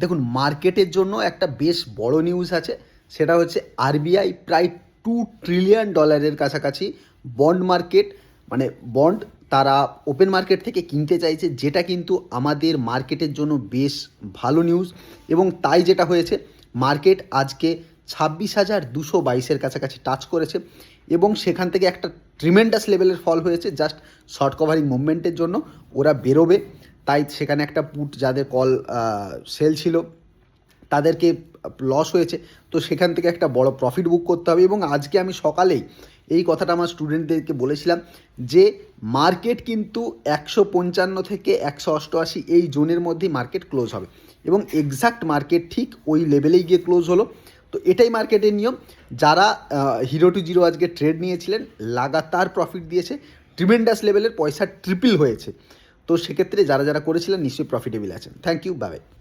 দেখুন, মার্কেটের জন্য একটা বেশ বড় নিউজ আছে, সেটা হচ্ছে আরবিআই প্রায় টু ট্রিলিয়ন ডলারের কাছাকাছি বন্ড মার্কেট মানে বন্ড তারা ওপেন মার্কেট থেকে কিনতে চাইছে, যেটা কিন্তু আমাদের মার্কেটের জন্য বেশ ভালো নিউজ এবং তাই যেটা হয়েছে মার্কেট আজকে ছাব্বিশ হাজার দুশো বাইশের কাছাকাছি টাচ করেছে এবং সেখান থেকে একটা ট্রিমেন্ডাস লেভেলের ফল হয়েছে জাস্ট শর্ট কভারিং মুভমেন্টের জন্য, ওরা বেরোবে। তাই সেখানে একটা পুট যাদের কল সেল ছিল, তাদেরকে লস হয়েছে। তো সেখান থেকে একটা বড় প্রফিট বুক করতে হবে এবং আজকে আমি সকালেই এই কথাটা আমার স্টুডেন্টদেরকে বলেছিলাম যে মার্কেট কিন্তু একশো পঞ্চান্ন থেকে একশো অষ্টআশি এই জোনের মধ্যেই মার্কেট ক্লোজ হবে। এবং এক্সাক্ট মার্কেট ঠিক ওই লেভেলেই গিয়ে ক্লোজ হলো। তো এটাই মার্কেটের নিয়ম। যারা হিরো টু জিরো আজকে ট্রেড নিয়েছিলেন, লাগাতার প্রফিট দিয়েছে। ট্রিমেন্ডাস লেভেলের পয়সা ট্রিপল হয়েছে। তো সেক্ষেত্রে যারা যারা করেছিলেন নিশ্চয়ই প্রফিটেবল আছেন। Thank you by